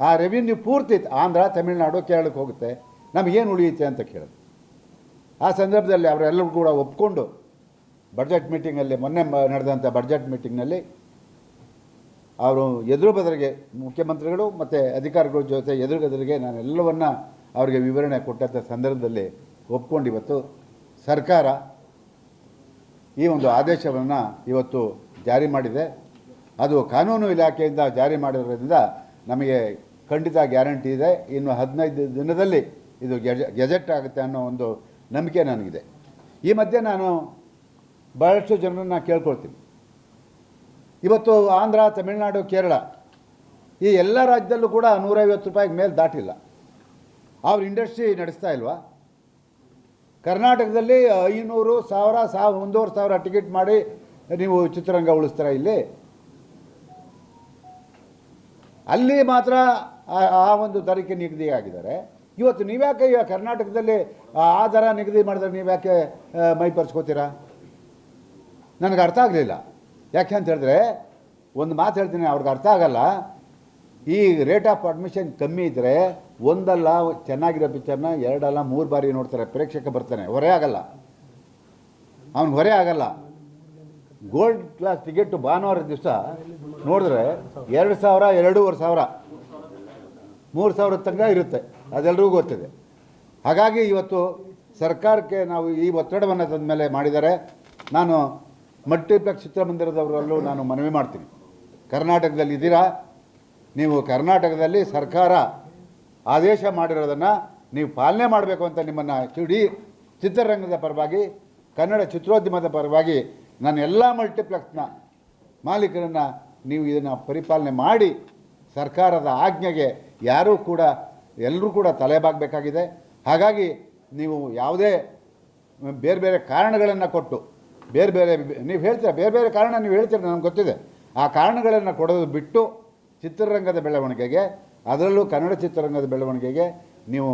ಆ ರೆವಿನ್ಯೂ ಪೂರ್ತಿ ಆಂಧ್ರ, ತಮಿಳುನಾಡು, ಕೇರಳಕ್ಕೆ ಹೋಗುತ್ತೆ. ನಮಗೇನು ಉಳಿಯುತ್ತೆ ಅಂತ ಕೇಳಿದ್ರು. ಆ ಸಂದರ್ಭದಲ್ಲಿ ಅವರೆಲ್ಲರೂ ಕೂಡ ಒಪ್ಕೊಂಡು ಬಡ್ಜೆಟ್ ಮೀಟಿಂಗಲ್ಲಿ ಮೊನ್ನೆ ನಡೆದಂಥ ಬಡ್ಜೆಟ್ ಮೀಟಿಂಗ್ನಲ್ಲಿ ಅವರು ಎದುರು ಬದಲಿಗೆ ಮುಖ್ಯಮಂತ್ರಿಗಳು ಮತ್ತು ಅಧಿಕಾರಿಗಳ ಜೊತೆ ಎದುರು ಬದಲಿಗೆ ನಾನೆಲ್ಲವನ್ನ ಅವರಿಗೆ ವಿವರಣೆ ಕೊಟ್ಟಂಥ ಸಂದರ್ಭದಲ್ಲಿ ಒಪ್ಕೊಂಡು ಇವತ್ತು ಸರ್ಕಾರ ಈ ಒಂದು ಆದೇಶವನ್ನು ಇವತ್ತು ಜಾರಿ ಮಾಡಿದೆ. ಅದು ಕಾನೂನು ಇಲಾಖೆಯಿಂದ ಜಾರಿ ಮಾಡಿರೋದ್ರಿಂದ ನಮಗೆ ಖಂಡಿತ ಗ್ಯಾರಂಟಿ ಇದೆ. ಇನ್ನು ಹದಿನೈದು ದಿನದಲ್ಲಿ ಇದು ಗೆಜ ಗೆಜೆಟ್ ಆಗುತ್ತೆ ಅನ್ನೋ ಒಂದು ನಂಬಿಕೆ ನನಗಿದೆ. ಈ ಮಧ್ಯೆ ನಾನು ಭಾಳಷ್ಟು ಜನರನ್ನು ಕೇಳ್ಕೊಳ್ತೀನಿ. ಇವತ್ತು ಆಂಧ್ರ, ತಮಿಳುನಾಡು, ಕೇರಳ ಈ ಎಲ್ಲ ರಾಜ್ಯದಲ್ಲೂ ಕೂಡ ನೂರೈವತ್ತು ರೂಪಾಯಿಗೆ ಮೇಲೆ ದಾಟಿಲ್ಲ. ಅವ್ರ ಇಂಡಸ್ಟ್ರಿ ನಡೆಸ್ತಾ ಇಲ್ವಾ? ಕರ್ನಾಟಕದಲ್ಲಿ ಐನೂರು ಸಾವಿರ ಸಾವಿರ ಒಂದೂವರೆ ಸಾವಿರ ಟಿಕೆಟ್ ಮಾಡಿ ನೀವು ಚಿತ್ರರಂಗ ಉಳಿಸ್ತೀರ ಇಲ್ಲಿ? ಅಲ್ಲಿ ಮಾತ್ರ ಆ- ಒಂದು ದರಕ್ಕೆ ನಿಗದಿ ಆಗಿದ್ದಾರೆ ಇವತ್ತು ನೀವ್ಯಾಕೆ ಈಗ ಕರ್ನಾಟಕದಲ್ಲಿ, ಆ ದರ ನಿಗದಿ ಮಾಡಿದ್ರೆ ನೀವ್ಯಾಕೆ ಮೈ ಪರ್ಸ್ಕೋತೀರಾ? ನನಗೆ ಅರ್ಥ ಆಗಲಿಲ್ಲ. ಯಾಕೆ ಅಂತ ಹೇಳಿದ್ರೆ, ಒಂದು ಮಾತು ಹೇಳ್ತೀನಿ, ಅವ್ರಿಗೆ ಅರ್ಥ ಆಗಲ್ಲ. ಈ ರೇಟ್ ಆಫ್ ಅಡ್ಮಿಷನ್ ಕಮ್ಮಿ ಇದ್ದರೆ ಒಂದಲ್ಲ, ಚೆನ್ನಾಗಿರೋ ಪಿಕ್ಚರ್ನ ಎರಡಲ್ಲ, ಮೂರು ಬಾರಿ ನೋಡ್ತಾರೆ ಪ್ರೇಕ್ಷಕ ಬರ್ತಾನೆ ಹೊರೆ ಆಗಲ್ಲ. ಅವ್ನಿಗೆ ಹೊರೆ ಆಗಲ್ಲ. ಗೋಲ್ಡ್ ಕ್ಲಾಸ್ ಟಿಕೆಟ್ ಭಾನುವಾರ ದಿವಸ ನೋಡಿದ್ರೆ ಎರಡು ಸಾವಿರ, ಎರಡೂವರೆ ಸಾವಿರ, ಮೂರು ಸಾವಿರ ತನಕ ಇರುತ್ತೆ. ಅದೆಲ್ಲರಿಗೂ ಗೊತ್ತಿದೆ. ಹಾಗಾಗಿ ಇವತ್ತು ಸರ್ಕಾರಕ್ಕೆ ನಾವು ಈ ಒತ್ತಡವನ್ನು ತಂದ ಮೇಲೆ ಮಾಡಿದರೆ ನಾನು ಮಲ್ಟಿಪ್ಲೆಕ್ಸ್ ಚಿತ್ರಮಂದಿರದವರಲ್ಲೂ ನಾನು ಮನವಿ ಮಾಡ್ತೀನಿ. ಕರ್ನಾಟಕದಲ್ಲಿ ಇದ್ದೀರಾ? ನೀವು ಕರ್ನಾಟಕದಲ್ಲಿ ಸರ್ಕಾರ ಆದೇಶ ಮಾಡಿರೋದನ್ನು ನೀವು ಪಾಲನೆ ಮಾಡಬೇಕು ಅಂತ ನಿಮ್ಮನ್ನು ಇಡೀ ಚಿತ್ರರಂಗದ ಪರವಾಗಿ, ಕನ್ನಡ ಚಿತ್ರೋದ್ಯಮದ ಪರವಾಗಿ ನಾನು ಎಲ್ಲ ಮಲ್ಟಿಪ್ಲೆಕ್ಸ್ನ ಮಾಲೀಕರನ್ನು ನೀವು ಇದನ್ನು ಪರಿಪಾಲನೆ ಮಾಡಿ ಸರ್ಕಾರದ ಆಜ್ಞೆಗೆ ಯಾರೂ ಕೂಡ ಎಲ್ಲರೂ ಕೂಡ ತಲೆಬಾಗಬೇಕಾಗಿದೆ ಹಾಗಾಗಿ ನೀವು ಯಾವುದೇ ಬೇರೆ ಬೇರೆ ಕಾರಣಗಳನ್ನು ಕೊಟ್ಟು, ಬೇರೆ ಬೇರೆ ನೀವು ಹೇಳ್ತೀರ, ಬೇರೆ ಬೇರೆ ಕಾರಣ ನೀವು ಹೇಳ್ತೀರ ನನಗೆ ಗೊತ್ತಿದೆ. ಆ ಕಾರಣಗಳನ್ನು ಕೊಡೋದು ಬಿಟ್ಟು ಚಿತ್ರರಂಗದ ಬೆಳವಣಿಗೆಗೆ, ಅದರಲ್ಲೂ ಕನ್ನಡ ಚಿತ್ರರಂಗದ ಬೆಳವಣಿಗೆಗೆ ನೀವು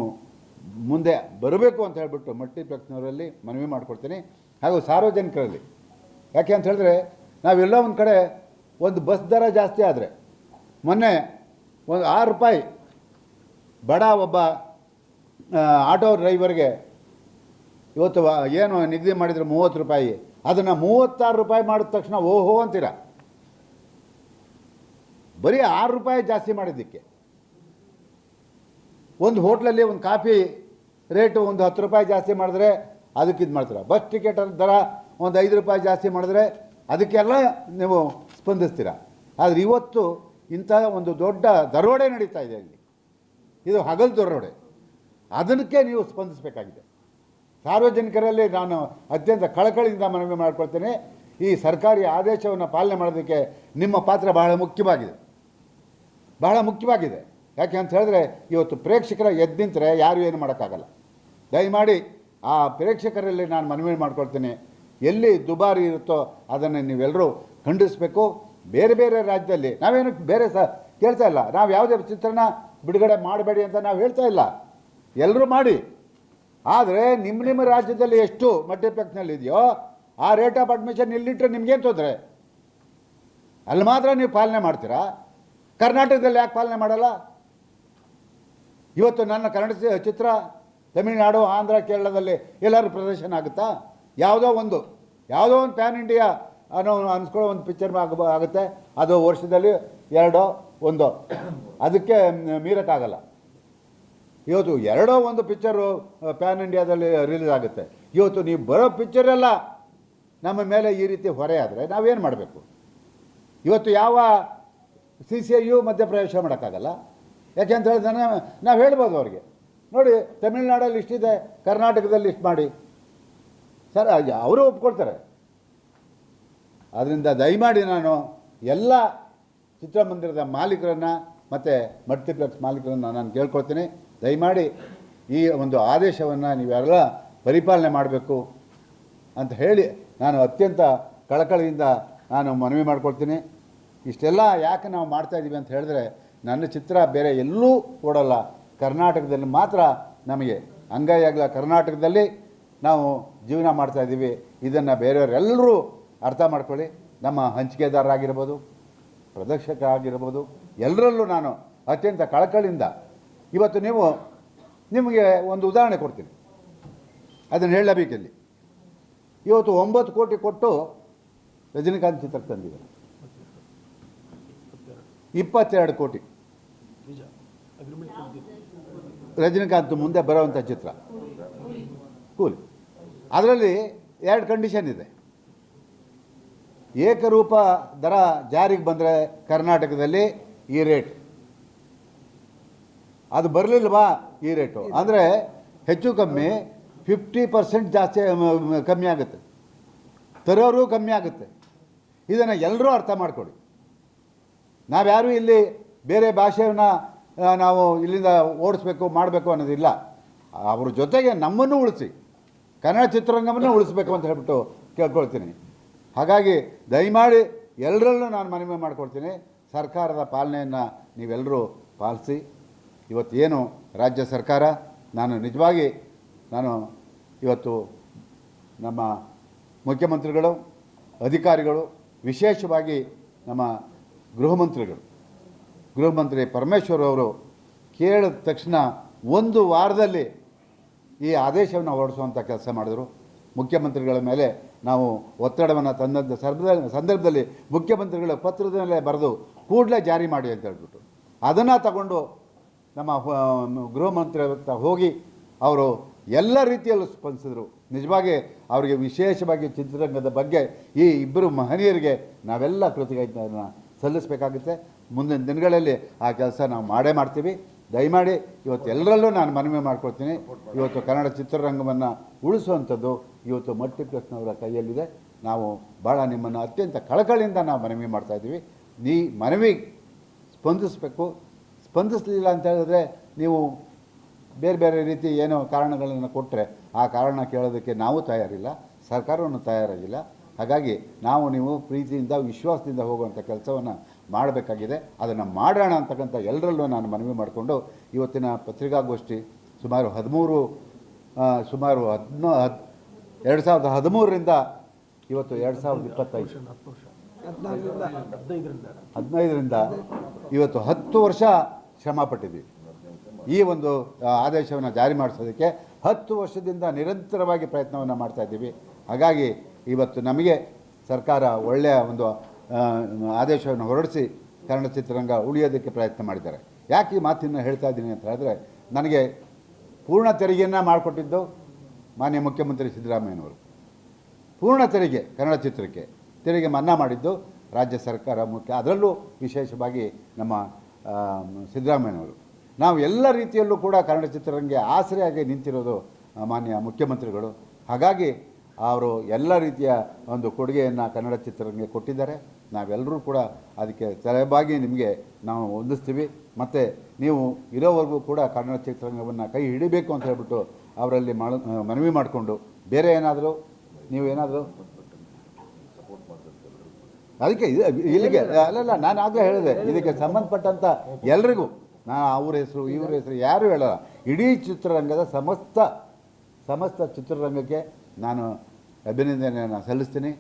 ಮುಂದೆ ಬರಬೇಕು ಅಂತ ಹೇಳಿಬಿಟ್ಟು ಮಲ್ಟಿಪ್ಲೆಕ್ಸ್ನವರಲ್ಲಿ ಮನವಿ ಮಾಡ್ಕೊಡ್ತೀನಿ. ಹಾಗೂ ಸಾರ್ವಜನಿಕರಲ್ಲಿ. ಯಾಕೆ ಅಂತ ಹೇಳಿದ್ರೆ, ನಾವೆಲ್ಲ ಒಂದು ಕಡೆ ಒಂದು ಬಸ್ ದರ ಜಾಸ್ತಿ ಆದರೆ, ಮೊನ್ನೆ ಒಂದು ಆರು ರೂಪಾಯಿ ಬಡ ಒಬ್ಬ ಆಟೋ ಡ್ರೈವರ್ಗೆ ಇವತ್ತು ಏನು ನಿಗದಿ ಮಾಡಿದರೆ ಮೂವತ್ತು ರೂಪಾಯಿ. ಅದನ್ನು ಮೂವತ್ತಾರು ರೂಪಾಯಿ ಮಾಡಿದ ತಕ್ಷಣ ಓಹೋ ಅಂತೀರ? ಬರೀ ಆರು ರೂಪಾಯಿ ಜಾಸ್ತಿ ಮಾಡಿದ್ದಕ್ಕೆ. ಒಂದು ಹೋಟ್ಲಲ್ಲಿ ಒಂದು ಕಾಫಿ ರೇಟು ಒಂದು ಹತ್ತು ರೂಪಾಯಿ ಜಾಸ್ತಿ ಮಾಡಿದ್ರೆ ಅದಕ್ಕೆ ಇದು ಮಾಡ್ತೀರ? ಬಸ್ ಟಿಕೆಟ್ ದರ ಒಂದು ಐದು ರೂಪಾಯಿ ಜಾಸ್ತಿ ಮಾಡಿದ್ರೆ ಅದಕ್ಕೆಲ್ಲ ನೀವು ಸ್ಪಂದಿಸ್ತೀರ? ಆದರೆ ಇವತ್ತು ಇಂತಹ ಒಂದು ದೊಡ್ಡ ದರೋಡೆ ನಡೀತಾ ಇದೆ ಇದು ಹಗಲು ದೊರೋಡೆ ಅದಕ್ಕೆ ನೀವು ಸ್ಪಂದಿಸಬೇಕಾಗಿದೆ. ಸಾರ್ವಜನಿಕರಲ್ಲಿ ನಾನು ಅತ್ಯಂತ ಕಳಕಳಿಯಿಂದ ಮನವಿ ಮಾಡ್ಕೊಳ್ತೇನೆ. ಈ ಸರ್ಕಾರಿ ಆದೇಶವನ್ನು ಪಾಲನೆ ಮಾಡೋದಕ್ಕೆ ನಿಮ್ಮ ಪಾತ್ರ ಬಹಳ ಮುಖ್ಯವಾಗಿದೆ. ಬಹಳ ಮುಖ್ಯವಾಗಿದೆ. ಯಾಕೆ ಅಂತ ಹೇಳಿದ್ರೆ, ಇವತ್ತು ಪ್ರೇಕ್ಷಕರ ಎದ್ದು ನಿಂತರೆ ಯಾರು ಏನು ಮಾಡೋಕ್ಕಾಗಲ್ಲ. ದಯಮಾಡಿ ಆ ಪ್ರೇಕ್ಷಕರಲ್ಲಿ ನಾನು ಮನವಿ ಮಾಡ್ಕೊಳ್ತೇನೆ. ಎಲ್ಲಿ ದುಬಾರಿ ಇರುತ್ತೋ ಅದನ್ನು ನೀವೆಲ್ಲರೂ ಖಂಡಿಸಬೇಕು. ಬೇರೆ ಬೇರೆ ರಾಜ್ಯದಲ್ಲಿ ನಾವೇನು ಬೇರೆ ಸ, ಕೇಳ್ತಾ ಇಲ್ಲ. ನಾವು ಯಾವುದೇ ಚಿತ್ರನ ಬಿಡುಗಡೆ ಮಾಡಬೇಡಿ ಅಂತ ನಾವು ಹೇಳ್ತಾ ಇಲ್ಲ. ಎಲ್ಲರೂ ಮಾಡಿ. ಆದರೆ ನಿಮ್ಮ ನಿಮ್ಮ ರಾಜ್ಯದಲ್ಲಿ ಎಷ್ಟು ಮಲ್ಟಿಪ್ಲೆಕ್ಸ್ನಲ್ಲಿ ಇದೆಯೋ, ಆ ರೇಟ್ ಆಫ್ ಅಡ್ಮಿಷನ್ ಇಲ್ಲಿಟ್ಟರೆ ನಿಮ್ಗೇನು ತೊಂದರೆ? ಅಲ್ಲಿ ಮಾತ್ರ ನೀವು ಪಾಲನೆ ಮಾಡ್ತೀರಾ? ಕರ್ನಾಟಕದಲ್ಲಿ ಯಾಕೆ ಪಾಲನೆ ಮಾಡಲ್ಲ? ಇವತ್ತು ನನ್ನ ಕನ್ನಡ ಚಿತ್ರ, ತಮಿಳುನಾಡು, ಆಂಧ್ರ, ಕೇರಳದಲ್ಲಿ ಎಲ್ಲರೂ ಪ್ರದರ್ಶನ ಆಗುತ್ತಾ? ಯಾವುದೋ ಒಂದು ಯಾವುದೋ ಒಂದು ಪ್ಯಾನ್ ಇಂಡಿಯಾ ಅನ್ನೋ ಅನ್ಸ್ಕೊಳ್ಳೋ ಒಂದು ಪಿಕ್ಚರ್ ಆಗ, ಆಗುತ್ತೆ. ಅದು ವರ್ಷದಲ್ಲಿ ಎರಡೋ ಒಂದೋ. ಅದಕ್ಕೆ ಮೀರಕ್ಕಾಗಲ್ಲ. ಇವತ್ತು ಎರಡೋ ಒಂದು ಪಿಕ್ಚರು ಪ್ಯಾನ್ ಇಂಡಿಯಾದಲ್ಲಿ ರಿಲೀಸ್ ಆಗುತ್ತೆ. ಇವತ್ತು ನೀವು ಬರೋ ಪಿಕ್ಚರೆಲ್ಲ ನಮ್ಮ ಮೇಲೆ ಈ ರೀತಿ ಹೊರೆ ಆದರೆ ನಾವೇನು ಮಾಡಬೇಕು? ಇವತ್ತು ಯಾವ ಸಿ ಸಿ ಐ ಯು ಮಧ್ಯಪ್ರವೇಶ ಮಾಡೋಕ್ಕಾಗಲ್ಲ? ಯಾಕೆ ಅಂತ ಹೇಳಿದ್ರೆ ನಾವು ಹೇಳ್ಬೋದು ಅವ್ರಿಗೆ. ನೋಡಿ, ತಮಿಳ್ನಾಡಲ್ಲಿ ಇಷ್ಟಿದೆ ಕರ್ನಾಟಕದಲ್ಲಿ ಇಷ್ಟು ಮಾಡಿ. ಸರ್ ಅವರು ಒಪ್ಕೊಳ್ತಾರೆ. ಅದರಿಂದ ದಯಮಾಡಿ ನಾನು ಎಲ್ಲ ಚಿತ್ರಮಂದಿರದ ಮಾಲೀಕರನ್ನು ಮತ್ತು ಮಲ್ಟಿಪ್ಲೆಕ್ಸ್ ಮಾಲೀಕರನ್ನು ನಾನು ಕೇಳ್ಕೊಳ್ತೀನಿ. ದಯಮಾಡಿ ಈ ಒಂದು ಆದೇಶವನ್ನು ನೀವೆಲ್ಲ ಪರಿಪಾಲನೆ ಮಾಡಬೇಕು ಅಂತ ಹೇಳಿ ನಾನು ಅತ್ಯಂತ ಕಳಕಳಿಯಿಂದ ನಾನು ಮನವಿ ಮಾಡ್ಕೊಳ್ತೀನಿ. ಇಷ್ಟೆಲ್ಲ ಯಾಕೆ ನಾವು ಮಾಡ್ತಾ ಇದ್ದೀವಿ ಅಂತ ಹೇಳಿದ್ರೆ ನನ್ನ ಚಿತ್ರ ಬೇರೆ ಎಲ್ಲೂ ಓಡಲ್ಲ. ಕರ್ನಾಟಕದಲ್ಲಿ ಮಾತ್ರ ನಮಗೆ ಅಂಗೈಯಾಗಲ ಕರ್ನಾಟಕದಲ್ಲಿ ನಾವು ಜೀವನ ಮಾಡ್ತಾ ಇದ್ದೀವಿ ಇದನ್ನು ಬೇರೆಯವರೆಲ್ಲರೂ ಅರ್ಥ ಮಾಡ್ಕೊಳ್ಳಿ. ನಮ್ಮ ಹಂಚಿಕೆದಾರರಾಗಿರ್ಬೋದು. ಪ್ರದರ್ಶಕ ಆಗಿರ್ಬೋದು ಎಲ್ಲರಲ್ಲೂ ನಾನು ಅತ್ಯಂತ ಕಳಕಳಿಯಿಂದ ಇವತ್ತು ನೀವು ನಿಮಗೆ ಒಂದು ಉದಾಹರಣೆ ಕೊಡ್ತೀನಿ. ಅದನ್ನು ಹೇಳಬೇಕಿಲ್ಲಿ. ಇವತ್ತು ಒಂಬತ್ತು ಕೋಟಿ ಕೊಟ್ಟು ರಜನಿಕಾಂತ್ ಚಿತ್ರ ತಂದಿದ್ದಾರೆ. ಇಪ್ಪತ್ತೆರಡು ಕೋಟಿ. ರಜನಿಕಾಂತ್ ಮುಂದೆ ಬರೋವಂಥ ಚಿತ್ರ. ಕೂಲಿ. ಅದರಲ್ಲಿ ಎರಡು ಕಂಡೀಷನ್ ಇದೆ. ಏಕರೂಪ ದರ ಜಾರಿಗೆ ಬಂದರೆ ಕರ್ನಾಟಕದಲ್ಲಿ ಈ ರೇಟ್. ಅದು ಬರಲಿಲ್ವಾ ಈ ರೇಟು? ಅಂದರೆ ಹೆಚ್ಚು ಕಮ್ಮಿ ಫಿಫ್ಟಿ ಪರ್ಸೆಂಟ್ ಜಾಸ್ತಿ ಕಮ್ಮಿ ಆಗುತ್ತೆ. ತರೋರು ಕಮ್ಮಿ ಆಗುತ್ತೆ. ಇದನ್ನು ಎಲ್ಲರೂ ಅರ್ಥ ಮಾಡ್ಕೊಳ್ಳಿ. ನಾವ್ಯಾರೂ ಇಲ್ಲಿ ಬೇರೆ ಭಾಷೆಯನ್ನು ನಾವು ಇಲ್ಲಿಂದ ಓಡಿಸ್ಬೇಕು ಮಾಡಬೇಕು ಅನ್ನೋದಿಲ್ಲ. ಅವ್ರ ಜೊತೆಗೆ ನಮ್ಮನ್ನು ಉಳಿಸಿ. ಕನ್ನಡ ಚಿತ್ರರಂಗವನ್ನು ಉಳಿಸ್ಬೇಕು ಅಂತ ಹೇಳ್ಬಿಟ್ಟು ಕೇಳ್ಕೊಳ್ತೀನಿ. ಹಾಗಾಗಿ ದಯಮಾಡಿ ಎಲ್ಲರಲ್ಲೂ ನಾನು ಮನವಿ ಮಾಡಿಕೊಡ್ತೀನಿ ಸರ್ಕಾರದ ಪಾಲನೆಯನ್ನು ನೀವೆಲ್ಲರೂ ಪಾಲಿಸಿ. ಇವತ್ತೇನು ರಾಜ್ಯ ಸರ್ಕಾರ, ನಾನು ನಿಜವಾಗಿ, ನಾನು ಇವತ್ತು ನಮ್ಮ ಮುಖ್ಯಮಂತ್ರಿಗಳು, ಅಧಿಕಾರಿಗಳು, ವಿಶೇಷವಾಗಿ ನಮ್ಮ ಗೃಹ ಮಂತ್ರಿಗಳು, ಗೃಹ ಮಂತ್ರಿ ಪರಮೇಶ್ವರ್ ಅವರು ಕೇಳಿದ ತಕ್ಷಣ ಒಂದು ವಾರದಲ್ಲಿ ಈ ಆದೇಶವನ್ನು ಹೊರಡಿಸುವಂಥ ಕೆಲಸ ಮಾಡಿದರು. ಮುಖ್ಯಮಂತ್ರಿಗಳ ಮೇಲೆ ನಾವು ಒತ್ತಡವನ್ನು ತಂದಂಥ ಸಂದರ್ಭ ಸಂದರ್ಭದಲ್ಲಿ ಮುಖ್ಯಮಂತ್ರಿಗಳ ಪತ್ರದ ಮೇಲೆ ಬರೆದು ಕೂಡಲೇ ಜಾರಿ ಮಾಡಿ ಅಂತ ಹೇಳ್ಬಿಟ್ಟು. ಅದನ್ನು ತಗೊಂಡು ನಮ್ಮ ಗೃಹ ಮಂತ್ರಿ ಹೋಗಿ ಅವರು ಎಲ್ಲ ರೀತಿಯಲ್ಲೂ ಸ್ಪಂದಿಸಿದರು. ನಿಜವಾಗಿ ಅವರಿಗೆ ವಿಶೇಷವಾಗಿ ಚಿತ್ರರಂಗದ ಬಗ್ಗೆ ಈ ಇಬ್ಬರು ಮಹನೀಯರಿಗೆ ನಾವೆಲ್ಲ ಕೃತಜ್ಞತೆಯನ್ನು ಸಲ್ಲಿಸಬೇಕಾಗುತ್ತೆ. ಮುಂದಿನ ದಿನಗಳಲ್ಲಿ ಆ ಕೆಲಸ ನಾವು ಮಾಡೇ ಮಾಡ್ತೀವಿ. ದಯಮಾಡಿ ಇವತ್ತು ಎಲ್ಲರಲ್ಲೂ ನಾನು ಮನವಿ ಮಾಡ್ಕೊಳ್ತೀನಿ ಇವತ್ತು ಕನ್ನಡ ಚಿತ್ರರಂಗವನ್ನು ಉಳಿಸುವಂಥದ್ದು ಇವತ್ತು ಮಲ್ಟಿಪ್ಲೆಕ್ಸ್ನವರ ಕೈಯಲ್ಲಿದೆ. ನಾವು ಭಾಳ ನಿಮ್ಮನ್ನು ಅತ್ಯಂತ ಕಳಕಳಿಯಿಂದ ನಾವು ಮನವಿ ಮಾಡ್ತಾ ಇದ್ದೀವಿ. ನೀ ಮನವಿ ಸ್ಪಂದಿಸಬೇಕು. ಸ್ಪಂದಿಸಲಿಲ್ಲ ಅಂತ ಹೇಳಿದ್ರೆ ನೀವು ಬೇರೆ ಬೇರೆ ರೀತಿ ಏನೋ ಕಾರಣಗಳನ್ನು ಕೊಟ್ಟರೆ ಆ ಕಾರಣ ಕೇಳೋದಕ್ಕೆ ನಾವು ತಯಾರಿಲ್ಲ. ಸರ್ಕಾರವನ್ನು ತಯಾರಾಗಿಲ್ಲ. ಹಾಗಾಗಿ ನಾವು ನೀವು ಪ್ರೀತಿಯಿಂದ, ವಿಶ್ವಾಸದಿಂದ ಹೋಗುವಂಥ ಕೆಲಸವನ್ನು ಮಾಡಬೇಕಾಗಿದೆ. ಅದನ್ನು ಮಾಡೋಣ ಅಂತಕ್ಕಂಥ ಎಲ್ಲರಲ್ಲೂ ನಾನು ಮನವಿ ಮಾಡಿಕೊಂಡು ಇವತ್ತಿನ ಪತ್ರಿಕಾಗೋಷ್ಠಿ ಸುಮಾರು ಹದಿಮೂರು ಸುಮಾರು ಹದಿನೋ, ಹದ್, ಎರಡು ಸಾವಿರದ ಹದಿಮೂರರಿಂದ ಇವತ್ತು ಎರಡು ಸಾವಿರದ ಇಪ್ಪತ್ತೈದು. ಹದಿನೈದರಿಂದ ಇವತ್ತು ಹತ್ತು ವರ್ಷ ಶ್ರಮ ಪಟ್ಟಿದ್ದೀವಿ. ಈ ಒಂದು ಆದೇಶವನ್ನು ಜಾರಿ ಮಾಡಿಸೋದಕ್ಕೆ ಹತ್ತು ವರ್ಷದಿಂದ ನಿರಂತರವಾಗಿ ಪ್ರಯತ್ನವನ್ನು ಮಾಡ್ತಾ ಇದ್ದೀವಿ. ಹಾಗಾಗಿ ಇವತ್ತು ನಮಗೆ ಸರ್ಕಾರ ಒಳ್ಳೆಯ ಒಂದು ಆದೇಶವನ್ನು ಹೊರಡಿಸಿ ಕನ್ನಡ ಚಿತ್ರರಂಗ ಉಳಿಯೋದಕ್ಕೆ ಪ್ರಯತ್ನ ಮಾಡಿದ್ದಾರೆ. ಯಾಕೆ ಈ ಮಾತಿನ ಹೇಳ್ತಾ ಇದ್ದೀನಿ ಅಂತ ಹೇಳಿದ್ರೆ, ನನಗೆ ಪೂರ್ಣ ತೆರಿಗೆಯನ್ನು ಮಾಡಿಕೊಟ್ಟಿದ್ದು ಮಾನ್ಯ ಮುಖ್ಯಮಂತ್ರಿ ಸಿದ್ದರಾಮಯ್ಯನವರು. ಪೂರ್ಣ ತೆರಿಗೆ ಕನ್ನಡ ಚಿತ್ರಕ್ಕೆ, ತೆರಿಗೆ ಮನ್ನಾ ಮಾಡಿದ್ದು ರಾಜ್ಯ ಸರ್ಕಾರ ಮುಖ್ಯ, ಅದರಲ್ಲೂ ವಿಶೇಷವಾಗಿ ನಮ್ಮ ಸಿದ್ದರಾಮಯ್ಯನವರು. ನಾವು ಎಲ್ಲ ರೀತಿಯಲ್ಲೂ ಕೂಡ ಕನ್ನಡ ಚಿತ್ರರಂಗೆ ಆಸರೆಯಾಗಿ ನಿಂತಿರೋದು ಮಾನ್ಯ ಮುಖ್ಯಮಂತ್ರಿಗಳು. ಹಾಗಾಗಿ ಅವರು ಎಲ್ಲ ರೀತಿಯ ಒಂದು ಕೊಡುಗೆಯನ್ನು ಕನ್ನಡ ಚಿತ್ರರಂಗಕ್ಕೆ ಕೊಟ್ಟಿದ್ದಾರೆ. ನಾವೆಲ್ಲರೂ ಕೂಡ ಅದಕ್ಕೆ ತಲೆಬಾಗಿ ನಿಮಗೆ ನಾವು ಹೊಂದಿಸ್ತೀವಿ ಮತ್ತು ನೀವು ಇರೋವರೆಗೂ ಕೂಡ ಕನ್ನಡ ಚಿತ್ರರಂಗವನ್ನು ಕೈ ಹಿಡಿಬೇಕು ಅಂತ ಹೇಳ್ಬಿಟ್ಟು ಅವರಲ್ಲಿ ಮನವಿ ಮಾಡಿಕೊಂಡು ಬೇರೆ ಏನಾದರೂ? ನೀವು ಏನಾದರೂ? ಅದಕ್ಕೆ ಇಲ್ಲಿಗೆ ಅಲ್ಲಲ್ಲ ನಾನು ಆಗಲೇ ಹೇಳಿದೆ, ಇದಕ್ಕೆ ಸಂಬಂಧಪಟ್ಟಂಥ ಎಲ್ರಿಗೂ ನಾನು ಅವ್ರ ಹೆಸರು, ಇವ್ರ ಹೆಸರು ಯಾರೂ ಹೇಳಲ್ಲ. ಇಡೀ ಚಿತ್ರರಂಗದ ಸಮಸ್ತ ಸಮಸ್ತ ಚಿತ್ರರಂಗಕ್ಕೆ ನಾನು ಅಭಿನಂದನೆಯನ್ನು ಸಲ್ಲಿಸ್ತೀನಿ.